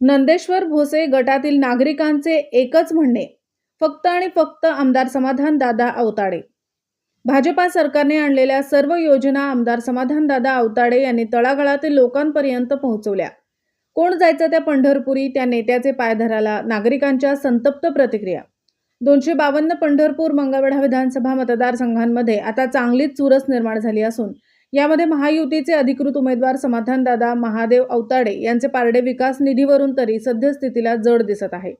नंदेश्वर भोसे गटातील नागरिकांचे एकच म्हणणे फक्त आणि फक्त आमदार समाधान दादा अवताडे भाजपा सरकारने आणलेल्या सर्व योजना आमदार समाधान दादा अवताडे यांनी तळागाळातील लोकांपर्यंत पोहोचवल्या. कोण जायचं त्या पंढरपुरी त्या नेत्याचे पाय धराला नागरिकांच्या संतप्त प्रतिक्रिया. दोनशे बावन्न पंढरपूर मंगळवेढा विधानसभा मतदारसंघांमध्ये आता चांगलीच चुरस निर्माण झाली असून यामध्ये महायुतीचे अधिकृत उमेदवार समाधानदादा महादेव अवताडे यांचे पारडे विकास निधीवरून तरी सद्यस्थितीला जड दिसत आहे.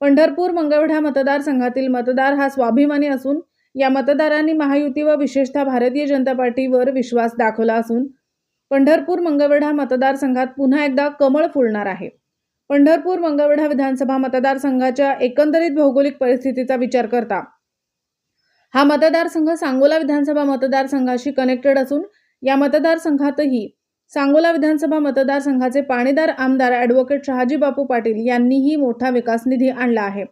पंढरपूर मंगळवेढा मतदारसंघातील मतदार हा स्वाभिमानी असून या मतदारांनी महायुती व विशेषतः भारतीय जनता पार्टीवर विश्वास दाखवला असून पंढरपूर मंगळवेढा मतदारसंघात पुन्हा एकदा कमळ फुलणार आहे. पंढरपूर मंगळवेढा विधानसभा मतदारसंघाच्या एकंदरीत भौगोलिक परिस्थितीचा विचार करता हा मतदारसंघ सांगोला विधानसभा मतदारसंघाशी कनेक्टेड असून या मतदारसंघातही सांगोला विधानसभा मतदारसंघाचे पाणीदार आमदार ॲडव्होकेट शहाजी बापू पाटील यांनीही मोठा विकास निधी आणला आहे.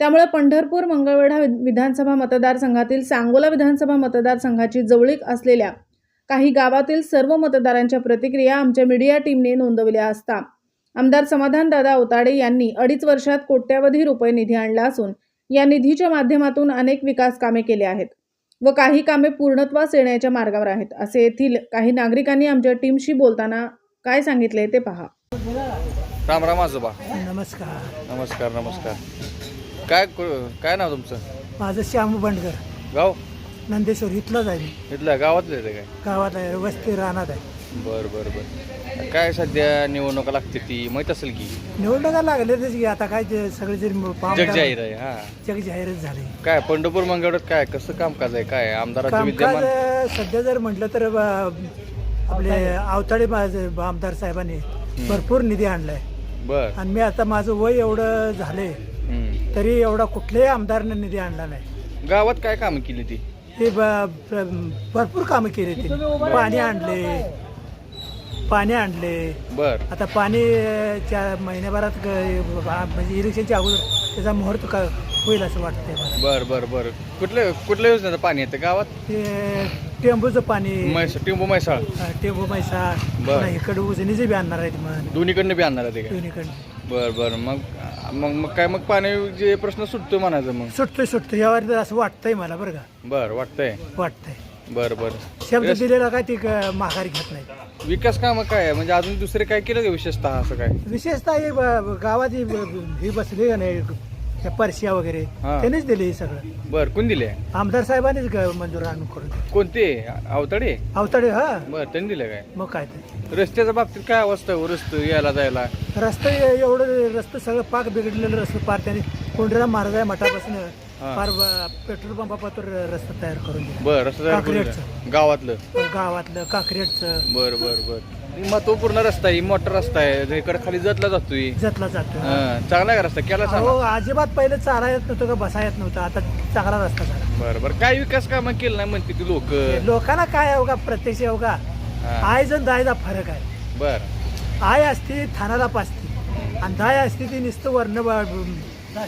त्यामुळे पंढरपूर मंगळवेढा विधानसभा मतदारसंघातील सांगोला विधानसभा मतदारसंघाची जवळीक असलेल्या काही गावातील सर्व मतदारांच्या प्रतिक्रिया आमच्या मीडिया टीमने नोंदवल्या असता. आमदार समाधानदादा अवताडे यांनी अडीच वर्षात कोट्यावधी रुपये निधी आणला असून या निधीच्या माध्यमातून अनेक विकास कामे केली आहेत व काही कामे पूर्णत्वास येण्याच्या मार्गावर आहेत. असे येथील काही नागरिकांनी आमच्या टीमशी बोलताना काय सांगितले ते पहा. राम राम आजोबा. नमस्कार. नमस्कार नमस्कार. काय कु- काय नाव तुमचं? माझं श्यामू बंडकर गाव? नंदेश्वर इथलंच आहे मी. इथलं गावातलं काय? गावात आहे वस्ती राहणार आहे. बर बर बर. काय सध्या निवडणुका लागते ती? माहीत असेल की? निवडणुका लागलेच की आता काय ते सगळे जरी पाहून जग जाहीर आहे हा. जग जाहीरच झाले. काय पंढरपूर मंगळवार काय कसं कामकाज आहे? काय आमदाराचं कामकाज विद्यमान? अं, सध्या जर म्हटलं तर आपले अवताडे माझे आमदार साहेबांनी भरपूर निधी आणलाय. बर. आणि मी आता माझं वय एवढं झाले हम्म. तरी एवढा कुठल्याही आमदारनं निधी आणला नाही. गावात काय कामं केली ती? हे ब- ब- भरपूर कामं केली ती. पाणी आणले पाणी आणले. बर. आता पाणी च्या महिन्याभरात ग- आ- म्हणजे इलेक्शनच्या अगोदर त्याचा मुहूर्त का होईल असं वाटतंय मला. बर बर बर. कुठल्या कुठल्या योजनेचं पाणी येतं गावात? ते टेंबूचं पाणी. म्हैस टिंबू म्हैसाळ. अं, टेंबू मैसा बरं. पुन्हा इकडे उजनीचे बी आणणार आहेत मग दोन्हीकडनं बी आणणार आहे ते काय दोन्हीकडे बर बर. मग मग मग काय मग पाण्याचे प्रश्न सुटतो म्हणायचं मग. सुटतोय सुटतोय. यावर असं वाटतंय मला बरं का. बर वाटतंय. वाटतंय. बर बर. शब्द. दिलेला काय ती क- माघारी घेत नाही. विकास काम काय आहे? म्हणजे अजून दुसरे काय केलं का विशेषतः असं काय? विशेषतः हे ब- गावात ही ब- ही बसली का नाही? त्या परशिया वगैरे. हा. त्यांनीच दिले हे सगळं. बर कोण दिले? आमदार साहेबांनीच ग- मंजूर आणून करून दिलं. कोणते? अवताडे? अवताडे हा. बर त्यांनी दिलं काय? मग काय ते. रस्त्याच्या बाबतीत काय अवस्था आहे रस्ते यायला जायला? रस्ते एवढं रस्ते सगळं पाक बिघडलेलं रस्ते पार त्यांनी कोंढरा महाराज आहे मठापासून हा. फार पेट्रोल पंपापासून रस्ता तयार करून दिला. बर रस्ता तयार करून काँक्रीटचं. गावातलं? गावातलं काँक्रीटचं. बर बर बर. महत्त्वपूर्ण रस्ता आहे मोठा रस्ता आहे. इकडे खाली जतला जातोय. जतला जातो हा, चांगला आहे का रस्ता? केला हो अजिबात पहिले चाला येत नव्हतं का बसा येत नव्हतं. आता चांगला रस्ता झाला. बर बर. काय विकास काम केलं नाही म्हणते ती लोक? लोकांना काय का प्रत्यक्ष का आयच आणि दायचा फरक आहे. बर. आय असती थानाला पाचती आणि दाय असती ती नुसतं वर्ण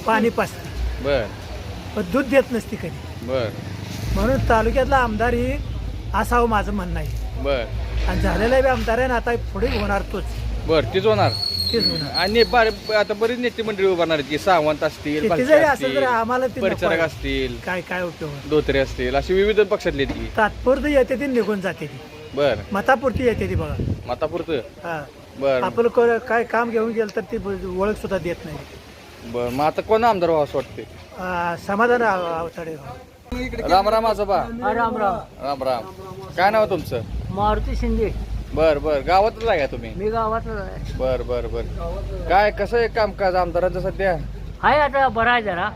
पाणी पाचते बर. पण दूध देत नसती कधी. बर. म्हणून तालुक्यातला आमदार ही असावं माझं म्हणणं आहे. बर. आणि झालेला बी आमदार आहे ना आता पुढे होणार तोच. बर तीच होणार. तेच होणार. आणि बार- आता बरीच नेते मंडळी उभारणार आहेत की सावंत असतील किती भालके जरी असतील, तर आम्हाला ते नको परिचारक आहे. असतील काय काय उपयोग धोत्रे असतील अशी विविध पक्षातली ती तात्पुरती येते ती निघून जाते ती. बर. मतापुरती येते ती बघा. मातापुरतं? हा. बर. आपलं को- काय काम घेऊन गेलं तर ती ओळख सुद्धा देत नाही. बर मग आता कोण आमदार व्हावं असं वाटते आ, समाधान राम राम आजोबा. राम राम. राम राम. काय नाव आहे तुमचं? मारुती शिंदे. बर बर. गावातच आहे का तुम्ही? मी गावातलं आहे. बर बर बर. काय कसं आहे कामकाज आमदारांचं सध्या? आहे आता बरा आहे जरा.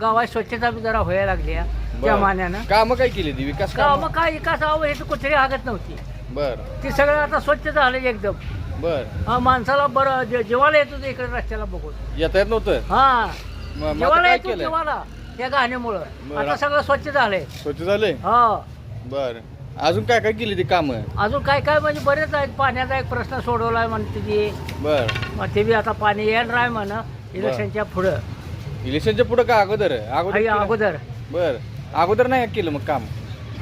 गावात स्वच्छता बी जरा व्हायला लागली आहे त्या. मान्यानं कामं काय केली ती? विकास काम मग काय विकास हवं हे तर कुठेही हागत नव्हती. बर. ती सगळं आता स्वच्छ झालं एकदम. बर. हा माणसाला बरं जे- जेवायला येत होतं इकडे रस्त्याला बघून. येता येत नव्हतं? हा. मग- मग आता जेवायला काय येत होतं जेवायला त्या गाण्यामुळं. बरं. आता सगळं स्वच्छ झालंय. स्वच्छ झाले हा. बर. अजून काय काय केली ती कामं? अजून काय काय म्हणजे बरेच आहेत. पाण्याचा एक प्रश्न सोडवलाय म्हणते ती बर. मग ते बी आता पाणी येणार आहे म्हण इलेक्शनच्या पुढं. इलेक्शनच्या पुढे का अगोदर? आई अगोदर केलं? अगोदर. बर. अगोदर नाही केलं मग काम?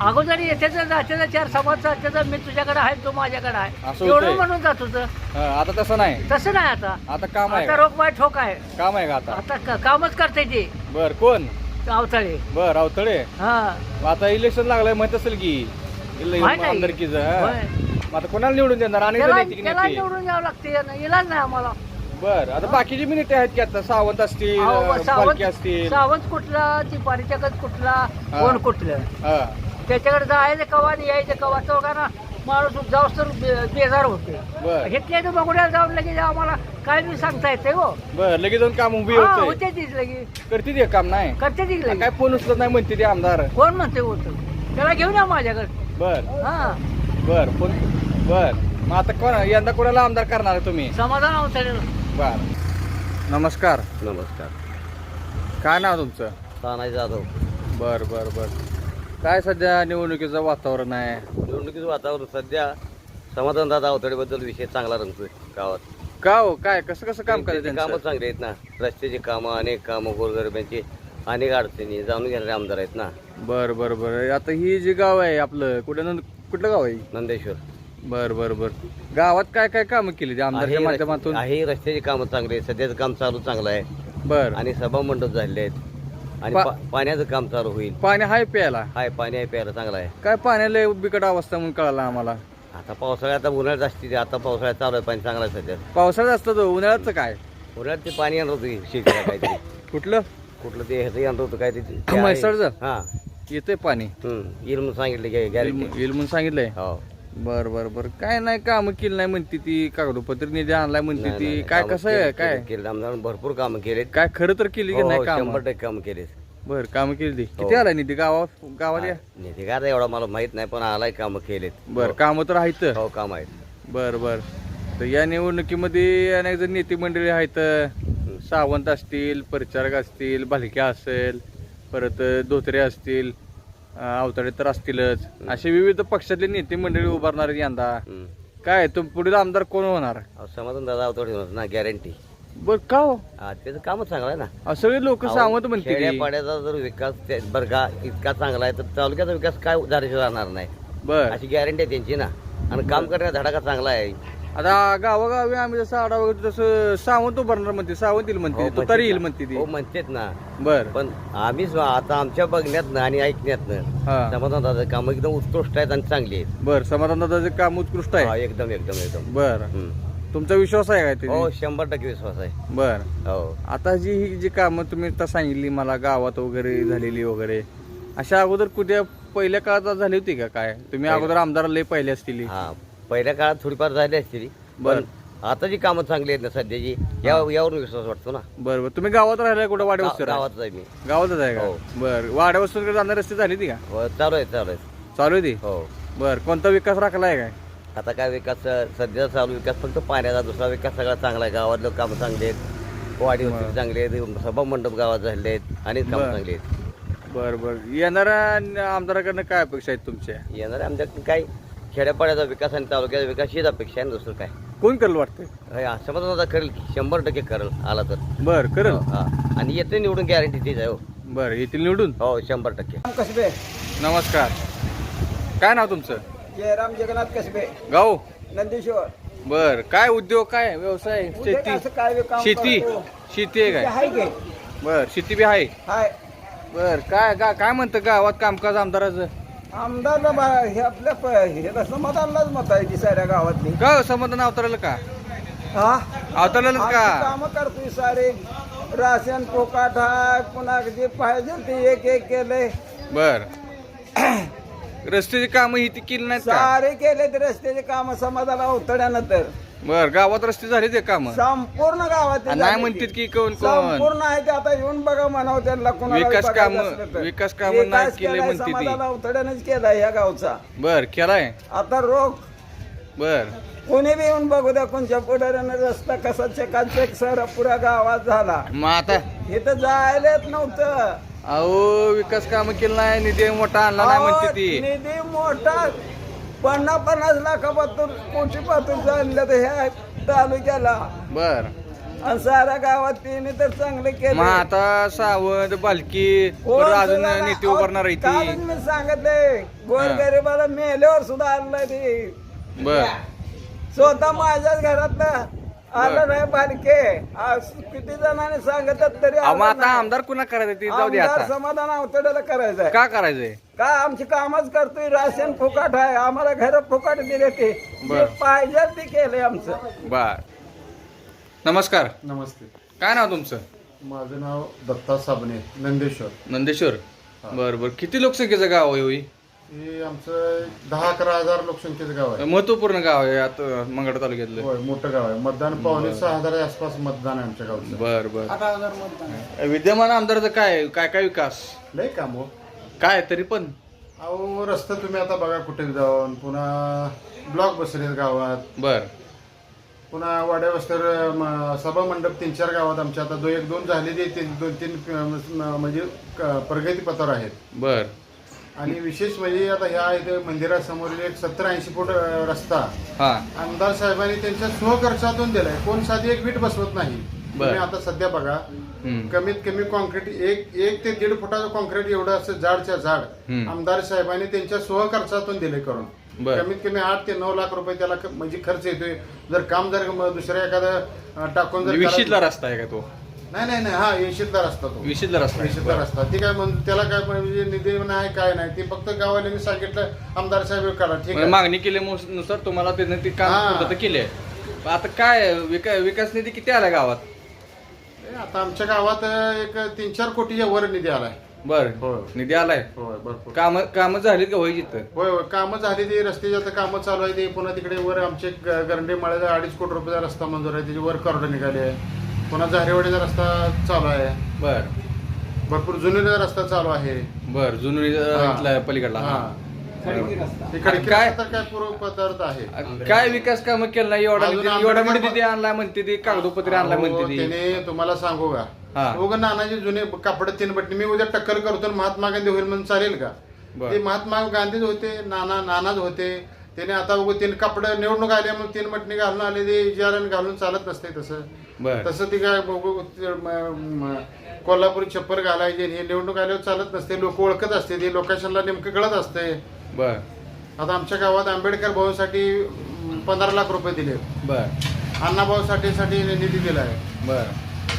अगोदर जाते तर चार समाज जाते तर मी तुझ्याकडे आहे तू माझ्याकडे आहे. असं एवढं. म्हणून जात होतं. हा, आता तसं नाही. तसं नाही आता. आता काम आहे आता का? रोग बाय ठोक आहे. काम आहे का आता? आता क- कामच करते ते. बर कोण? अवताळे. बर अवतळे. हा. मग आता इलेक्शन लागलंय माहीत असेल की. माहीत आहे. आमदारकीचं हा. होय. मग आता कोणाला निवडून देणार? आणि त्याला नेते की त्याला नेते निवडून द्यावं लागते. ना इलाज नाही आम्हाला. बर आता बाकीची बी नेते आहेत की आता? सावंत असतील अहो, सावंत असतील. सावंत कुठला ती परिचकच कुठला हा. कोण कुठलं? हा. त्याच्याकडे जायचं कवा आणि यायचं कवा चौघांना माणूस जाऊस तर बे- बेजार होते बर. घेतले तर बघूया जाऊन लगेच आम्हाला काय बी सांगता येते हो. बर लगेच जाऊन काम उभी हा, होते होते तीच लगेच. करते ते काम नाही? करते तीच काय फोन उचलत नाही म्हणते ते आमदार. कोण म्हणते होतं त्याला घेऊन या माझ्याकडे. बर. हा. बर फोन बर. मग आता कोण यंदा कोणाला आमदार करणार आहे तुम्ही? समाधान अवतरेल बर. नमस्कार. नमस्कार. काय नाव तुमचं? तानाजी जाधव. बर बर बर. काय सध्या निवडणुकीचं वातावरण आहे? निवडणुकीचं वातावरण सध्या समाधानदादा अवतडेबद्दल विषय चांगला रंगतोय गावात. का हो? काय? कसं कसं काम करायचं कामं? चांगली आहेत ना. रस्त्याची कामं अनेक कामं गोरगरिबांची अनेक अडचणी जाणून घेणारे आमदार आहेत ना. बर बर बर. आता ही जी गाव आहे आपलं कुठं नंद कुठलं गाव आहे? नंदेश्वर. बर बर बर. गावात काय काय कामं केली आमदारच्या माध्यमातून? आहे रस्त्याची कामं चांगली आहेत. सध्याचं काम चालू चांगलं आहे. बर. आणि सभा मंडप झालेले आहेत. आणि पा- पा- पाण्याचं काम चालू होईल. पाणी हाय प्यायला? हाय पाणी आहे प्यायला चांगलं आहे. काय पाण्याला बिकट अवस्था म्हणून कळाला आम्हाला. आता पावसाळ्यात आता उन्हाळ्यात असते आता पावसाळ्यात चालू आहे पाणी चांगलं आहे सध्या. पावसाळ्यात असतं तो उन्हाळ्याचं काय? उन्हाळ्यात ते पाणी आणलं होतं शेतीला काहीतरी. कुठलं? कुठलं ते ह्याचं आणलं होतं काय ते आहे. म्हैसाळचं? हा. येतंय पाणी. हम्म येईल म्हणून सांगितलं गॅरंटी. येईल म्हणून सांगितलंय? हो. बर बर बर. काय नाही काम केली नाही म्हणते ती. कागदपत्र निधी आणलाय म्हणते नाही, ती. नाही, काय कामं कसं आहे? केले- काय? केले- केले आमदारांनी भरपूर कामं केलेत. काय खरं तर केली की हो, नाही हो, काम? शंभर टक्के कामं केलेत. बर काम केली ती. हो. किती आलाय निधी? गावात गावात या? नेते का आता एवढा मला माहीत नाही पण आलाय कामं केलेत. बर काम तर आहेत. हो काम आहेत. बर बर. तर या निवडणुकीमध्ये अनेक जण नेते मंडळी आहेत. सावंत असतील परिचारक असतील भालके असेल परत धोत्रे असतील अवताडे तर असतीलच. असे विविध पक्षातले नेते मंडळी उभारणार आहेत यंदा. हम्म. काय तो पुढील आमदार कोण होणार? अहो, समाधान दादा अवतडे होणार ना गॅरंटी बर का हो? त्याचं कामच चांगलं आहे ना. अहो, सगळे लोक सावंत म्हणते खेड्यापाड्याचा जर विकास बरं का इतका चांगला आहे तर तालुक्याचा विकास काय झाल्याशिवाय राहणार नाही. बर. अशी गॅरंटी आहे त्यांची ना. आणि काम करण्याचा धडाका चांगला आहे. आता गावोगावी आम्ही जसं आढावा घेतो तसं सावंत उभारणार म्हणते सावंत येईल हो, म्हणते म्हणतात तुतारी येईल ना. म्हणते ती. हो म्हणतेत ना. बर. पण आम्ही स्व- आता आमच्या बघण्यातनं आणि ऐकण्यातनं हा. समाधान दादा काम एकदम उत्कृष्ट आहेत आणि चांगली आहेत. बर समाधान दादाचे काम उत्कृष्ट हा, आहे एकदम एकदम एकदम. बर. हम्म. तुमचा विश्वास आहे काय हो ते शंभर टक्के विश्वास आहे. बर. हो. आता जी ही जी कामं तुम्ही आता सांगितली मला गावात वगैरे झालेली वगैरे अशा अगोदर कुठे पहिल्या काळात झाली होती का काय? तुम्ही अगोदर आमदार लय पहिले असतील. हा. पहिल्या काळात थोडीफार झाली असतील बर. पण आता जी कामं चांगली आहेत ना सध्याची या यावरून विश्वास वाटतो ना. बर बर. तुम्ही गावात राहिला कुठं? वाड्या वस्तीवर गावातच आहे मी. गावातच आहे का? हो. बर. वाड्या वस्तीवर जाणार रस्ते झाली ती का? हो, चालू आहे चालू आहे. चालू आहे ती? हो. बर. कोणता विकास राखलाय काय? आता काय विकास अ, सध्या चालू विकास फक्त पाण्याचा. दुसरा विकास सगळा चांगला आहे. गावातलं कामं चांगली आहेत. वाडी. वस्ती चांगली आहेत. सभा मंडप गावात झालेले आहेत. अनेक कामं. चांगली आहेत. बर बर. येणाऱ्या आमदाराकडनं काय अपेक्षा आहेत तुमच्या? येणार आमच्याकडे काय? खेड्यापाड्याचा विकास आणि तालुक्याचा विकास हीच अपेक्षा आहे ना दुसरं काय? कोण करेल वाटतंय हे समाधान आता करेल की. शंभर टक्के करेल आला तर. बर करेल. हा आणि येते निवडून गॅरंटी तीच आहे हो. बर येतील निवडून? हो शंभर टक्के. कसबे. नमस्कार. काय नाव तुमचं? जयराम जगन्नाथ कसबे. गाव? नंदीश्वर. बर काय उद्योग काय व्यवसाय? शेती? असं काय काम शेती? करतो. शेती आहे काय? हाय गे बर शेती बी आहे? हाय. बर काय गा- काय म्हणतं गावात कामकाज आमदाराचं? आमदारला बा- हे आपल्या प- हे समाधानलाच मत आहे ती साऱ्या गावातली. का हो, समाधान अवताराला का? हा? अवतारालाच का? काम करतोय सारे. राशन पोकाट हाय पुन्हा जे पाहिजे ते एक एक केलंय बर. रस्त्याची कामं ही ती केली नाहीत का? सारे केले ते रस्त्याचे काम समाधान अवतड्यानं तर बर गावात रस्ते झाले ते काम. संपूर्ण गावात नाही म्हणतात की कोण कोण? संपूर्ण आहे ते. आता येऊन बघा म्हणावं त्यांना कोणाला विकास कामं- असलं तर. विकास कामं नाही केले केलाय म्हणते ती. समाधान अवतड्यानंच केलाय या गावचा. बर केलाय. आता रोग. बर. कोणी बी येऊन बघू द्या कोणच्या पुढाऱ्यानं रस्ता कसा चेकाचेक सर पुऱ्या गावात झाला. मग आता इथं जायलाच नव्हतं. अहो विकास काम केलं नाही निधी मोठा आणला नाही म्हणते ती. निधी मोठा पन्नास पन्नास लाखापासून कोटी पासून आणलं तर ह्या तालुक्याला. बर. आणि साऱ्या गावात तिने तर चांगले केले. मग आता सावंत बालकी कोण परत अजून. नेते उभारणार आहे ती. मी सांगितले गोरगरीबाला मेल्यावर सुद्धा आणलं ते. बर. स्वतः माझ्याच घरातलं आलं नाही बालके आज किती जणांनी सांगतात तरी अहो, मग आलं आता नाही. आमदार कुणा करायचं ते जाऊ दे आमदार आता. समाधान अवतड्याला करायचंय. का करायचंय? का आमची कामच करतोय? राशन फुकाट आहे. आम्हाला घर फुकाट दिले ते. बर. जे पाहिजे ते केलंय आमचं. बर. नमस्कार. नमस्ते. काय नाव तुमचं? माझं नाव दत्ता साबणे नंदेश्वर. नंदेश्वर. बर बर. किती लोकसंख्येचं गाव आहे होई? हे आमचं दहा अकरा हजार लोकसंख्येचं गाव आहे. महत्त्वपूर्ण गाव आहे आता मंगळ तालुक्यातलं. होय मोठं गाव आहे. मतदान पावणे सहा हजाराच्या आसपास मतदान आहे आमच्या गावचं. बर बर. विद्यमान आमदारचं काय काय काय विकास? लय काम हो. काय तरी पण? अहो रस्ता तुम्ही आता बघा कुठे जाऊन. पुन्हा ब्लॉक बसलेत गावात. बर. पुन्हा वाड्या वस्तर म, सभा मंडप तीन चार गावात आमच्या. आता दो एक दोन झालेले तीन दोन तीन अ, म्हणजे क- प्रगतीपथावर आहेत. बर. आणि विशेष म्हणजे आता ह्या इथे मंदिरासमोरील एक सत्तर ऐंशी फूट अ, रस्ता हा आमदार साहेबांनी त्यांच्या स्वखर्चातून दिलाय कोण साधी एक वीट बसवत नाही बर. तुम्ही आता सध्या बघा हम्म. कमीत कमी कॉन्क्रीट एक एक ते दीड फुटाचं कॉन्क्रीट एवढं असं जाडच्या झाड हम्म. आमदार साहेबांनी त्यांच्या स्वखर्चातून दिले करून बर. कमीत कमी आठ ते नऊ लाख रुपये त्याला क- म्हणजे खर्च येतोय जर काम जर म- दुसऱ्या एखादं अं, टाकून जर विशीतला करायचं- रस्ता आहे का तो नाही नाही नाही हा येशीतला रस्ता तो. विशीतला रस्ता आहे. येशीतला बर. रस्ता ती काय म्हण त्याला काय म्हणजे निधी नाही काय नाही. ते फक्त गावाल्यांनी सांगितलं आमदार साहेब करा ठीक म्हणजे आहे. मागणी केल्यानुसार तुम्हाला त्यानं ते काम हा. पूर्तता केले. आता काय विका- विकास निधी किती आला गावात? ए, आता आमच्या गावात अं, एक तीन चार कोटीच्या वर निधी आलाय. बर. होय. निधी आलाय? होय भरपूर. काम काम झालीत का व्हायची तर होय होय कामं झाली ती रस्त्याची आता कामं चालू आहे ते पुन्हा तिकडे वर आमचे ग- गरंडे माळ्याचा अडीच कोटी रुपयाचा रस्ता मंजूर आहे त्याची वर कॉर्डर निघाली आहे. पुन्हा जारेवाडीचा रस्ता चालू आहे बर भरपूर जुनीचा रस्ता चालू आहे बर जुनुरी हा. इथला पलीकडला हा. हा. इकडे काय? तर काय पूर्व पदार्थ आहे काय विकास काम केला नाही एवढा अजून आंबेडकर एवढा मोठी भवन- निधी आणला म्हणते ती कागदोपत्री आणला अहो, म्हणते ती त्याने तुम्हाला सांगू हा. का उगा नानाचे जुने कापड तीन बटणी मी उद्या टक्कल करतो आणि महात्मा गांधी होईल म्हणून चालेल का बर. ते महात्मा गांधीच होते नाना नानाच होते त्याने आता उगा तीन कापड निवडणूक आले म्हणून तीन बटणी घालून आले ते इजारण घालून चालत नसते तसं. बर. तसं ती काय बघू ते म- म- कोल्हापुरी छप्पर घालायचे हे निवडणूक आल्यावर चालत नसते. लोक ओळखत असते ते लोकेशनला नेमकं कळत असते. बर. आता आमच्या गावात आंबेडकर भाऊसाठी पंधरा लाख रुपये दिले बर. अण्णाभाऊ साठेसाठी निधी दिलाय. बर.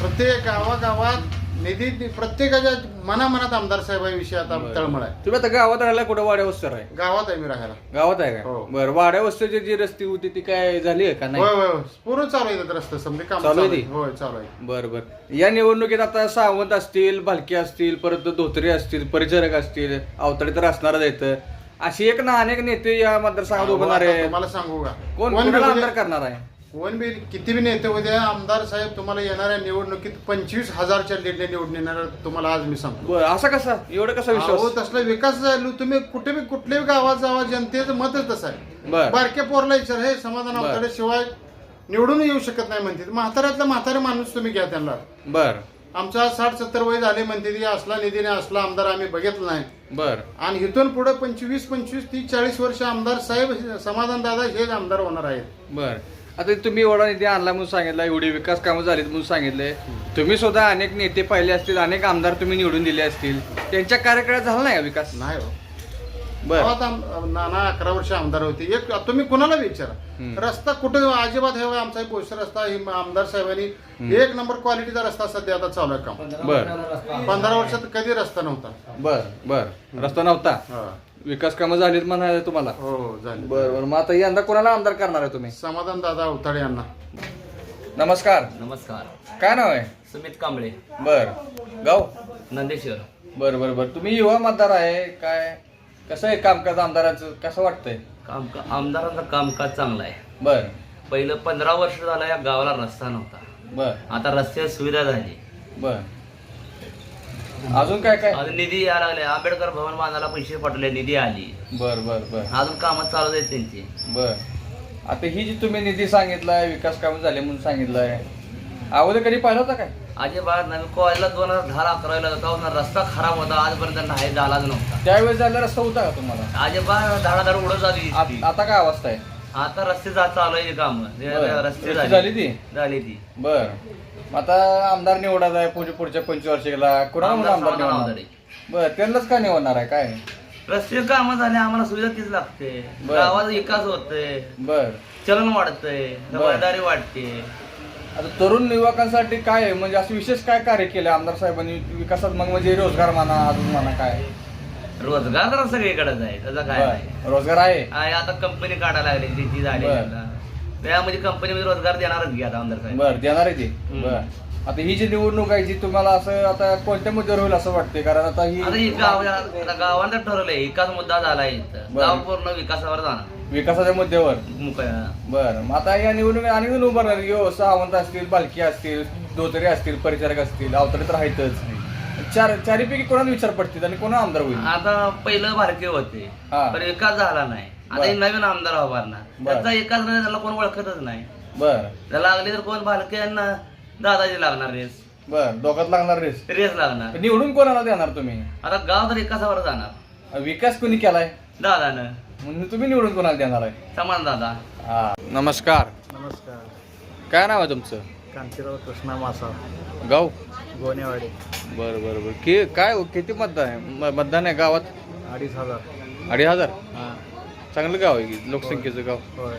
प्रत्येक गावागावात निधी प्रत्येकाच्या मनामनात आमदार साहेबांविषयी आता. तळमळ आहे. तुम्ही आता गावात राहिला कुठं वाड्या वस्तर आहे? गावात आहे मी राहायला. गावात आहे का? हो. बर वाड्या वस्तीची जी रस्ती होती ती काय झाली आहे का होय नाही? होय होय. पूर्ण चालू आहे रस्ते समजे काम चालू आहे. ती? होय चालू आहे बर बर. या निवडणुकीत आता सावंत असतील भालके असतील परत धोत्रे असतील परिचारक असतील अवतडे तर असणारच आहेत. अशी एक ना अनेक नेते या मतदारसंघात उभणार आता आहे तुम्हाला सांगू का? कोण कोण कोणाला आमदार करणार आहे? कोण बी किती बी नेते उद्या आमदार साहेब तुम्हाला येणाऱ्या निवडणुकीत पंचवीस हजारच्या लीडने निवडून येणार तुम्हाला आज मी सांगतो. बर असा कसा? एवढं कसा अहो विश्वास? तसला विकास झालो तुम्ही कुठे बी कुठल्याही गावात जावा जनतेचं मतच तसं आहे. बर. बारक्या पोरला विचार हे समाधान बर. अवतडे शिवाय निवडून येऊ शकत नाही म्हणते म्हाताऱ्यातला म्हातारे माणूस तुम्ही घ्या त्यांना. बर. आमचा साठ सत्तर वय झाले म्हणते ती असला निधीने असला आमदार आम्ही बघितला नाही. बर. आणि इथून पुढे पंचवीस पंचवीस तीस चाळीस वर्ष आमदार साहेब समाधान दादा हेच आमदार होणार आहेत. बर. आता तुम्ही एवढा निधी आणला म्हणून सांगितलं एवढी विकास कामं झालीत म्हणून सांगितले. तुम्ही सुद्धा अनेक नेते पाहिले असतील अनेक आमदार तुम्ही निवडून दिले असतील. त्यांच्या कार्यकाळात झाला नाही का विकास? नाही हो. बर. गावात आम- नाना अकरा वर्ष आमदार होते. एक तुम्ही कुणाला विचारा. रस्ता कुठे अजिबात हे आमचा एक पोस्ट रस्ता हे आमदार साहेबांनी एक नंबर क्वालिटीचा रस्ता सध्या आता चालू आहे काम. बर. पंधरा वर्षात कधी रस्ता नव्हता. बर बर. रस्ता नव्हता. हा. विकास कामं झालीत म्हणाले तुम्हाला? हो हो झाले बर बर. मग आता यंदा कोणाला आमदार करणार आहे तुम्ही? समाधान दादा अवताडे यांना. नमस्कार. नमस्कार. काय नाव आहे? सुमित कांबळे. बर. गाव? नंदेश्वर. बर बर बर. तुम्ही युवा मतदार आहे काय? कसं आहे कामकाज आमदारांचं? कसं वाटतंय? काम आमदारांचं कामकाज चांगलं आहे. बर. पहिलं पंधरा वर्ष झालं या गावाला रस्ता नव्हता. बर. आता रस्त्याची सुविधा झाली. बर. अजून काय काय? अजून निधी यायला लागले. आंबेडकर भवन बांधायला पैसे पटले निधी आली. बर बर बर. अजून कामं चालू आहेत त्यांची. बर. आता ही जी तुम्ही निधी सांगितलाय विकास कामं झाले म्हणून सांगितलंय अगोदर कधी पाहिलं होता काय? अजिबात नवीन कॉलेजला दोन हजार दहा अकरावीला जाता होता. रस्ता खराब होता. आजपर्यंत नाही झालाच नव्हता. त्यावेळेस जायला रस्ता होता का तुम्हाला? अजिबात धाडाधाड उडत झाली आत- आता काय अवस्था आहे? आता रस्ते जा चालू आहे काम. रस्ते रस्ते झाली ती? झाली ती. बर. मग आता आमदार निवडायचा आहे पुढच्या पुढच्या पंचवार्षिकला कोणाला आमदार आमदार समाधान निवडणार? बर त्यांनाच का निवडणार आहे? काय? रस्ते कामं झाले आम्हाला सुविधा तीच लागते. बरं. गावाचा विकास होतोय. बर. चलन वाढतंय जबाबदारी वाढते. आता तरुण युवकांसाठी काय आहे? म्हणजे असं विशेष काय कार्य केलं आमदार साहेबांनी? विकासात मग म्हणजे रोजगार म्हणा अजून म्हणा काय? रोजगार तर सगळीकडेच आहे त्याचा काय नाही. बर रोजगार आहे? आहे आता कंपनी काढायला लागली ती झाली बरं. आता. त्यामध्ये कंपनीमध्ये रोजगार देणारच घ्या आता आमदार साहेब. बर देणार आहे. ते. बर. आता ही जी निवडणूक आहे जी तुम्हाला असं आता कोणत्या मुद्द्यावर होईल असं वाटतंय? कारण आता ही आता ही गाव आता गावांना ठरवलंय विकास मुद्दा झाला इथं. बरं. गाव पूर्ण विकासावर जाणार. विकासाच्या मुद्द्यावर? मुक- बर. मग आता या निवडणुकीत अनेक जण उभारणार यो सावंत असतील बालकी असतील धोतरे असतील परिचारक असतील अवतरे तर आहेतच चार चारीपैकी कोणाला विचार पडतील आणि कोणा आमदार होईल? आता पहिलं भारतीय होते. हा. पण विकास झाला नाही. आता हे. नवीन आमदार बरं. त्याचा विकास नाही त्याला कोण ओळखतच नाही. बर. त्याला लागली तर कोण भालके यांना दादाजी लागणार रेस. बर दोघात लागणार रेस. रेस लागणार. निवडून कोणाला देणार तुम्ही? आता गाव तर विकासावर जाणार. विकास कोणी केलाय? दादानं. म्हणून तुम्ही निवडून कोणाला देणार आहे? समान दादा. हा. नमस्कार. नमस्कार. काय नाव आहे तुमचं? कांतीराव कृष्णा मासा गाव? गोनेवाडी. बरं बरं बरं. कि काय किती मतदान आहे? म- मतदान आहे गावात? अडीच हजार. अडीच हजार? हां. चांगलं गाव आहे की? लोकसंख्येचं गाव. होय.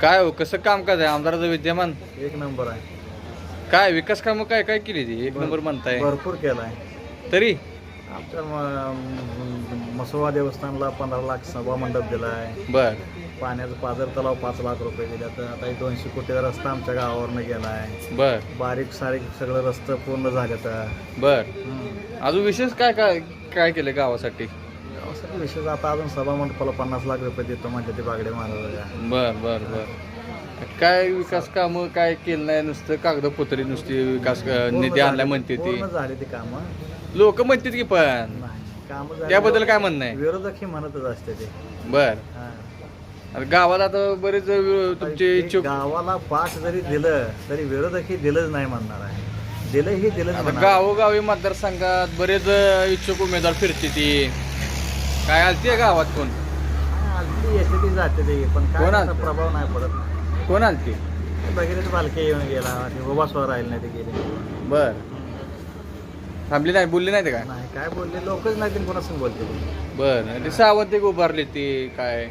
काय हो कसं काम काय आहे आमदाराचं विद्यमान? एक नंबर आहे. काय विकास कामं काय काय केली ती? एक नंबर म्हणताय. भरपूर केला आहे तरी? आमच्या म- मसोबा देवस्थानला पंधरा लाख सभा मंडप दिला आहे बर. पाण्याचं पाझर तलाव पाच लाख रुपये दिले तर आता हे दोनशे कोटीचा रस्ता आमच्या गावावरनं गेला आहे बर. बारीक सारीक सगळं रस्तं पूर्ण झाले तर बर अजून विशेष काय काय काय केलं गावासाठी? विशेष आता अजून सभा मंडपाला पन्नास लाख रुपये देतो म्हणजे ते बागडे महाराजाला बर बर बर. काय विकास कामं काय केलं नाही? नुसतं कागदपत्री नुसती विकास निधी आणलाय म्हणते ती. पूर्ण झाले ती कामं. लोक म्हणतात की पण. नाही कामं झाली. त्याबद्दल काय म्हणणं आहे? विरोधक ही म्हणतच असते ते. बर. हां. आता गावात आता बरेच तुमचे ते इच्छुक गावाला पाच जरी दिलं तरी विरोधक ही दिलंच नाही म्हणणार आहे. दिलं ही दिलंच आता म्हणणार गावोगावी मतदारसंघात बरेच अ, इच्छुक उमेदवार फिरते ती. काय आलती गावात कोण? आलती येते जाते ते पण काय कोण त्याचा? प्रभाव नाही पडत. कोण आलती? बघितलं बालके येऊन गेला ते राहिले नाही ते गेले. बर. थांबली नाही बोलली नाही ते काय? नाही काय बोलले लोकच नाही ते कोणासून बोलते. बर ते सावंत एक उभारले ती काय?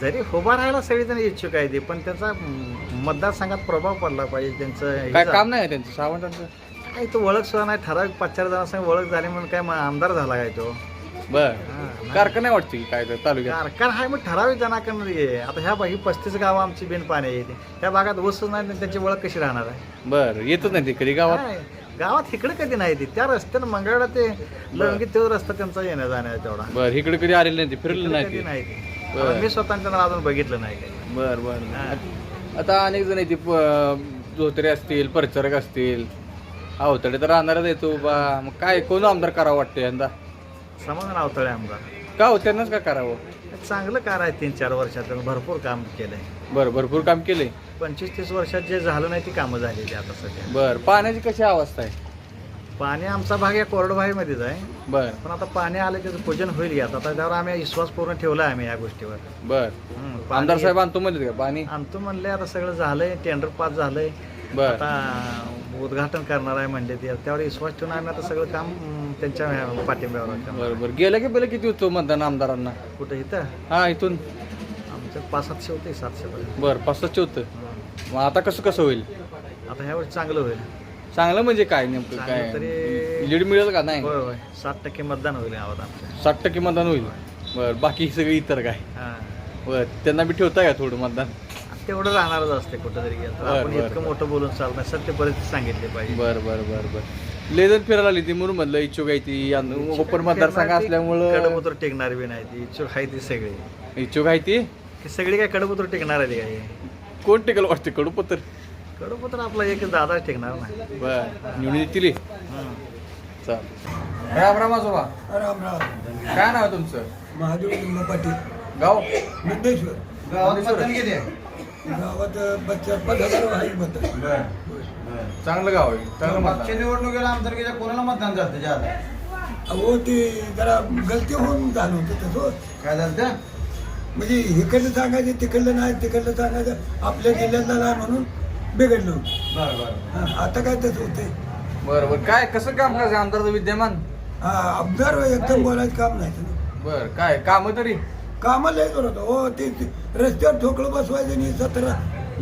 जरी उभा राहायला सगळेजण इच्छुक आहे ते पण त्याचा म, मतदारसंघात प्रभाव पडला पाहिजे त्यांचं हे काय काम नाही आहे त्यांचं सावंतांचं? काय तो ओळख सुद्धा नाही ठराविक पाच चार जणांसंग ओळख झाली म्हणून काय म- आमदार झाला काय तो? बर. हा, कारखाना वाटते की काय तर तालुक्यात? कारखाना आहे मग ठराविक जणांकडून ये. आता ह्या बाकी पस्तीस गावं आमची बिन पाणी येते. त्या भागात ऊसच नाही तर त्यांची ओळख कशी राहणार आहे? बर येतच नाही ते कधी गावात? काय? गावात इकडे कधी नाही ती त्या रस्त्यानं मंगळवार ते लवंगी तो रस्ता त्यांचा येण्या जाण्याचा तेवढा. बर इकडे कधी आलेलं नाही ते फिरलं नाही कधी ते. नाही ती. बरं. आता मी स्वतःच्या अजून बघितलं नाही काही. बर बर हा. आता अनेक जण येते धोत्रे असतील परिचारक असतील. अवतडे तर राहणारच येतो बा मग काय कोण आमदार करावं वाटतं यंदा? समाधान अवतळे आमदार. का हो त्यांनाच का करावं? चांगलं कार आहे तीन चार वर्षात भरपूर काम केलंय. बरं भरपूर काम केले पंचवीस तीस वर्षात जे झालं नाही ती कामं झालेली आता सध्या. बर पाण्याची कशी अवस्था आहे? पाणी आमचा भाग या कोरडवाहीमध्येच आहे. बर. पण आता पाणी आलं त्याचं पूजन होईल की आता त्यावर आम्ही विश्वास पूर्ण ठेवला आम्ही या गोष्टीवर. बर. पाणी आमदार साहेब आणतो म्हणले का? पाणी? आणतो म्हणले आता सगळं झालंय टेंडर पास झालंय. बर. आता उद्घाटन करणार आहे म्हणले ते. त्यावर विश्वास ठेवून आम्ही आता सगळं काम अं, त्यांच्या पाठिंब्यावर करणार. बर बर. गेलं की पहिलं किती होतो मतदान आमदारांना? कुठं इथं? हा इथून. आमच्या पाच सातशे होते सातशे पर्यंत. बर पाच सातशे होतं. मग आता कसं कसं होईल? आता ह्यावेळी चांगलं होईल. चांगलं म्हणजे काय नेमकं? चांगलं काय? तरी- लीड मिळेल का? नाही. होय होय. साठ टक्के मतदान होईल गावात आमच्या साठ टक्के मतदान होईल. बर बाकी सगळी इतर काय? हां. बर त्यांना बी ठेवताय का थोडं मतदान? तेवढं राहणारच असते कुठं तरी गेलं तर. बरं, आपण इतकं मोठं बोलून चालत नाही सत्य परिस्थिती सांगितली पाहिजे. बर बर बर बर. लेजर फिरायला आली ती म्हणून म्हणलं इच्छुक आहे ती. ओपन मतदारसंघ असल्यामुळं कडबुतर टिकणार बी नाही ती. इच्छुक आहे ती सगळी. इच्छुक आहे ती? ही सगळी काय कडबुतर टिकणार आहे काय? कोण टिकल वाटते? कडूपत्र. कडबुतर आपला एक दादा टिकणार नाही. बर. निवडून येतील हं. चाल. राम राम आजोबा. राम राम. काय नाव आहे तुमचं? महादेव पाटील गाव? मुंडेश्वर गावात बच्चा पाच हजार आहे मत चांगलं गाव आहे चांगलं मतदान. निवडणुकीला आमदारकीच्या कोणाला मतदान झालं ज्यादा अहो ते जरा गलती होऊन झालं होतं तसं. काय झालं त्या म्हणजे इकडलं सांगायचं तिकडलं नाही तिकडलं सांगायचं आपल्या जिल्ह्यातलं नाही म्हणून बिघडलो बरं बरं. हा, आता काय तसं होते बरं बरं. काय कसं काम करायचं? आमदारचं विद्यमान. आमदार एकदम बोलायचं काम नाही. बरं काय कामं तरी? कामाला लय करत. हो ते. रस्त्यावर ठोकळं बसवायचं आणि सतरा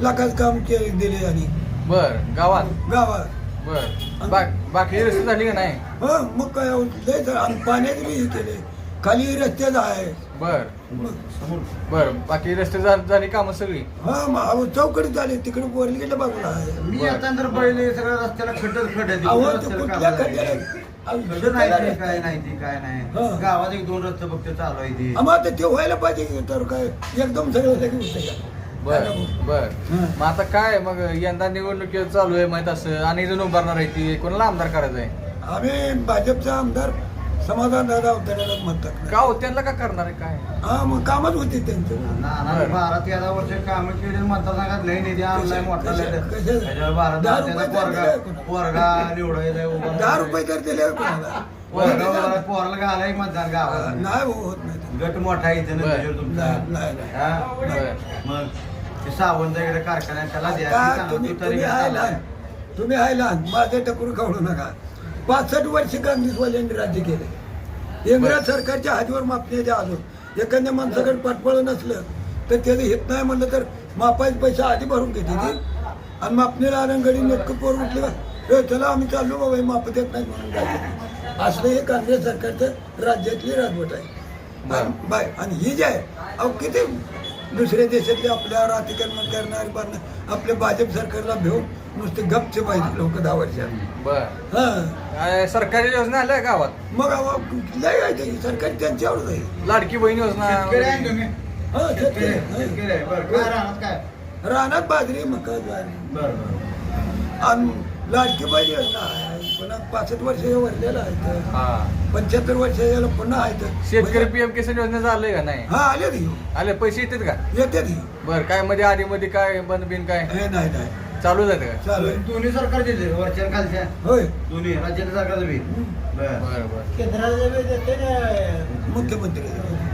लाखाचं काम केले दिले आणि बरं गावात? गावात. बरं. बा बाकी रस्ते झाली का नाही? हो मग काय हो, लय झालं. आणि पाण्याचे बी हे केले. खाली रस्त्याचं आहे. बर. मग बर बाकी रस्ते झा- झाली कामं सगळी? हा मग चौकडी झाली. तिकडे बोरलीच्या बाजूला आहे. मी तर पहिले सगळ्या रस्त्याला खड्डच खड्डे अहो ते कुठल्या खड्ड्याला नाही ते, काय नाही ते काय नाही. हा. गावात एक दोन रस्ते फक्त चालू आहे ते. आम्हाला ते- ते व्हायला पाहिजे की तर काय? एकदम सगळं लगेच होतं का? बर बर. हं. मग आता काय मग यंदा निवडणुकी चालू आहे माहीत असं आणि जण उभारणार आहे ती. कोणाला आमदार करायचं आहे आम्ही भाजपचा आमदार समाधान दादा अवतड्याला म्हणतात का हो? त्यांना का करणार आहे? काय? हा मग कामच होते त्यांचं. बारा तेरा वर्ष काम केले मतदारसंघात लई निधी आणलाय मोठा कशा- लय. कशा- त्याच्यावर बारा दहा त्याचा रुपये पोरगा दिले कोणाला? पोरगा उभा दहा रुपये तर दिले कोणाला? पोरगा उभा- पोराला घालाय मतदान गावात नाही हो, होत नाही. ते. गट मोठा आहे इथं बरं. नंतर तुमचा. नाही नाही नाही. हा? बर. मग ते सावंत इकडे कारखान्यात त्याला द्या. का ते तुम्ही तरी आहे. लहान. तुम्ही आहे लहान. माझे टकूर खावडू नका. पासष्ट वर्ष काँग्रेसवाल्यांनी राज्य केले. इंग्रज सरकारच्या हातीवर मापणे द्या अजून. एखाद्या माणसाकडे पाठबळ नसलं तर त्याचं हित नाही म्हणलं तर मापाचे पैसे आधी भरून घेते ती. आणि मापणीला आनंदगडी नेटकं पोर उठले का? "ए, चला आम्ही चाललो बाबा हे माप देत नाही म्हणून जायचं. असलं हे काँग्रेस सरकारचं राज्यातली राजवट आहे. बाय आणि ही जी आहे अहो किती दुसऱ्या देशातले आपल्यावर अतिक्रमण करणारे आपल्या भाजप सरकारला भेऊन नुसते गपचे पाहिजे लोक दहा वर्षात. बर. हा. काय सरकारी योजना आल्या गावात? मग अहो, लय आहे ते. सरकार त्यांच्यावरच आहे. लाडकी बहीण योजना. शेतकरी आहे ना तुम्ही. हा शेतकरी शेतकरी आहे, हा. शेतकरी आहे. बरं काय राहणार काय? रानात बाजरी मका ज्वारी. बरं बरं. आणि लाडकी बाई योजना आहे. पुन्हा पासष्ट वर्षाच्या वरलेला आहे हा. पंच्याहत्तर वर्षाला पुन्हा आहेत शेतकरी पीएम किसान योजना आलंय का नाही? हा आले ती आले पैसे येतात का? येते ती बर काय मध्ये आधी मध्ये काय बंद बिन काय? हे नाही नाही. चालू जात का? चालू आहे. दोन्ही सरकार दिले वरच्या आणि खालच्या. होय. दोन्ही. राज्याच्या सरकारचं बी. बरं. बर बर केंद्राला देते ना. मुख्यमंत्री.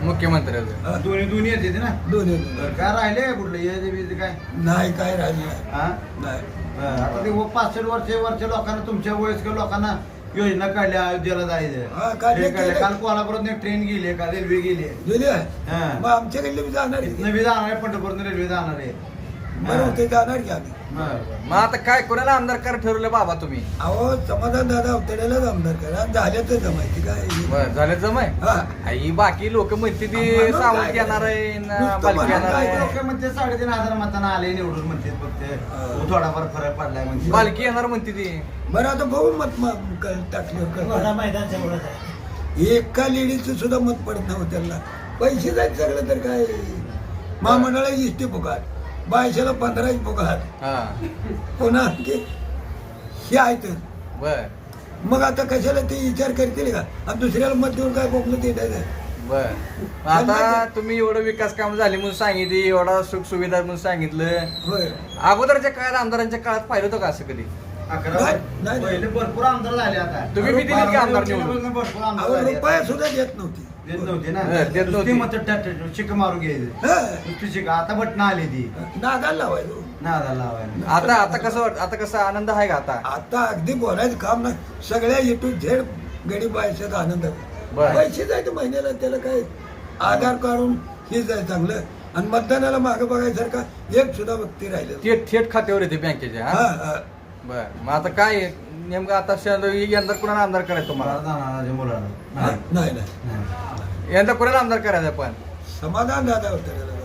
मुख्यमंत्र्याचं. हा, दोन्ही दोन्ही येते ना? दोन्ही बरं काय राहिले का कुठलं काय? नाही काय राहिलं नाही. हा? नाही. बरं, आता ते व- पासष्ट वर्ष वर्ष लोकांना तुमच्या वयस्कर लोकांना योजना काढल्या अयोध्येला हा, जायचं काढल्या. काल कोल्हापुरात ट्रेन गेली का रेल्वे गेली. गेली आहे. हा. मग आमच्याकडले बी जाणार आहे. नवी जाणार आहे पंढरपूर रेल्वे जाणार आहे. बरं. होते जाणार की आम्ही. मग आता काय कोणाला आमदार करा ठरवलं बाबा तुम्ही? अहो समाधान दादा अवतड्यालाच आमदार करा. झाल्या तर जमायची काय? बर झालं जमाय? हा. आई बाकी लोक म्हणते ती म्हणून सावंत काय? येणार आहे ना नुसतं बालकी म्हणून येणार काय? आहे. लोकं म्हणते साडेतीन हजार मतांना आले निवडून म्हणते फक्त. हा. थोडाफार फरक पडलाय म्हणजे बालकी येणार म्हणते ती. बरं आता बघू मत म- क- टाकल्यावर कसं. एका लेडीजचं सुद्धा मत पडत नव्हतं त्यांना. पैसे जायचं सगळं तर काय? महामंडळा इष्टी फुकाट बायशाला पंधराच फुकाट हा. पुन्हा आणखी? हे आहे तर बर. मग आता कशाला ते विचार करतील का? आणि दुसऱ्याला मत देऊन काय बोकलं ते द्यायचं बर. आता तुम्ही एवढं विकास काम झाले म्हणून सांगितली एवढा सुख सुविधा म्हणून सांगितलं. होय. अगोदरच्या काळात आमदारांच्या काळात पाहिलं होतं का असं कधी? अकरा नाही, नाही. पहिले भरपूर आमदार झाले आता. तुम्ही की आमदार निवडून? भरपूर आमदार अहो रुपया. सुद्धा देत नव्हती. देत नव्हते ना. हा, देत नव्हती. नुसती मतं टट- टट- शिक मारून घ्यायचे हा. नुसती शिक आता बटन आली ती. नादा लावायला. आता आता कसं वाट आता कसं आनंद आहे का आता? आता अगदी बोलायचं काम नाही. सगळ्या इटून झेड गरीब आयुष्यात आनंद बरं. पैसे जायचे महिन्याला त्याला काय? आधार काढून हे जाय चांगलं. आणि मतदानाला मागे बघायसारखा एक सुद्धा व्यक्ती राहिले थेट थेट खात्यावर येते बँकेच्या? हा. बर. मग आता काय आहे? नेमकं आता श- यंदा कुणाला आमदार करायचं तुम्हाला. नाही नाही नाही. यंदा कुणाला आमदार करायचं पण समाधान दादा होतं